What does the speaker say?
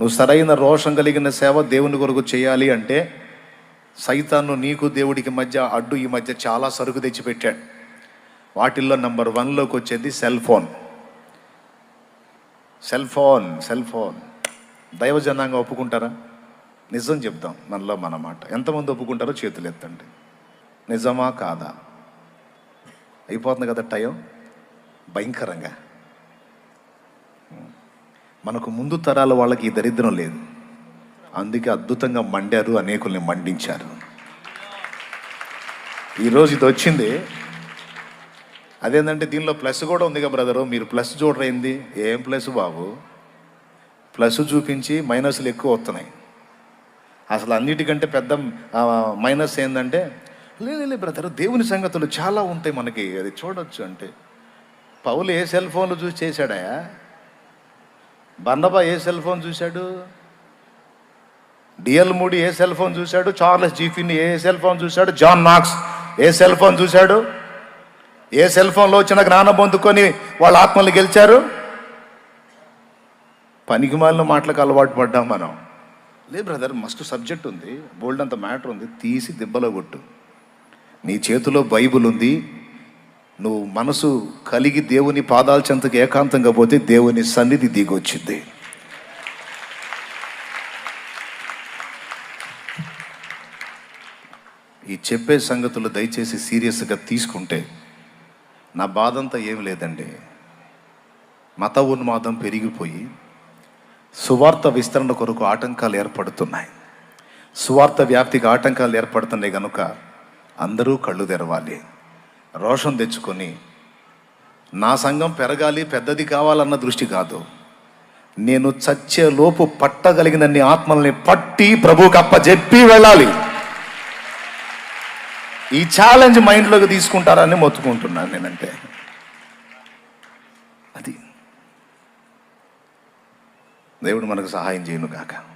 నువ్వు సరైన రోషం కలిగిన సేవ దేవుని కొరకు చేయాలి అంటే సైతాన్ను నీకు దేవుడికి మధ్య అడ్డు ఈ మధ్య చాలా సరుకు తెచ్చిపెట్టాడు. వాటిల్లో నంబర్ వన్లోకి వచ్చేది cell phone. Cell phone cell phone. దైవజనాంగా ఒప్పుకుంటారా? నిజం చెప్దాం మనలో మన మాట. ఎంతమంది ఒప్పుకుంటారో చేతులు ఎత్తండి. నిజమా కాదా? అయిపోతుంది కదా టైం? భయంకరంగా. మనకు ముందు తరాల వాళ్ళకి ఈ దరిద్రం లేదు. అందుకే అద్భుతంగా మండారు అనేకుల్ని మండించారు. ఈరోజు ఇది వచ్చింది. అదేంటంటే దీనిలో ప్లస్ కూడా ఉంది కదా బ్రదరు మీరు ప్లస్ చూడరైంది ఏం ప్లస్ బాబు? ప్లస్ చూపించి మైనస్లు ఎక్కువ వస్తున్నాయి. అసలు అన్నిటికంటే పెద్ద మైనస్ ఏంటంటే లేదు బ్రదర్ దేవుని సంగతులు చాలా ఉంటాయి మనకి. అది చూడొచ్చు అంటే. పౌలు ఏ సెల్ ఫోన్లు చూసి చేశాడా? బండబా ఏ సెల్ ఫోన్ చూశాడు? డిఎల్ మూడి ఏ సెల్ ఫోన్ చూశాడు? చార్లెస్ జీఫిన్ ఏ సెల్ ఫోన్ చూశాడు? జాన్ నాక్స్ ఏ సెల్ ఫోన్ చూశాడు? ఏ సెల్ ఫోన్లో వచ్చిన జ్ఞానం పొందుకొని వాళ్ళ ఆత్మలు గెలిచారు? పనికి మాలిన మాటలకు అలవాటు పడ్డాం మనం. లే బ్రదర్ మస్తు సబ్జెక్ట్ ఉంది. బోల్డ్ అంత మ్యాటర్ ఉంది. తీసి దెబ్బలో కొట్టు. నీ చేతిలో బైబుల్ ఉంది. నువ్వు మనసు కలిగి దేవుని పాదాల చెంతకు ఏకాంతంగా పోతే దేవుని సన్నిధి దిగొచ్చింది. ఈ చెప్పే సంగతులు దయచేసి సీరియస్గా తీసుకుంటే నా బాధంతా ఏం ఏమి లేదండి. మత ఉన్మాదం పెరిగిపోయి సువార్త విస్తరణ కొరకు ఆటంకాలు ఏర్పడుతున్నాయి. సువార్త వ్యాప్తికి ఆటంకాలు ఏర్పడుతున్నాయి కనుక అందరూ కళ్ళు తెరవాలి. రోషం తెచ్చుకొని నా సంఘం పెరగాలి పెద్దది కావాలన్న దృష్టి కాదు. నేను చచ్చే లోపు పట్టగలిగినన్ని ఆత్మల్ని పట్టి ప్రభువుకి అప్పజెప్పి వెళ్ళాలి. ఈ ఛాలెంజ్ మైండ్లోకి తీసుకుంటారని మొత్తుకుంటున్నాను నేనంటే. అది. దేవుడు మనకు సహాయం చేయను కాక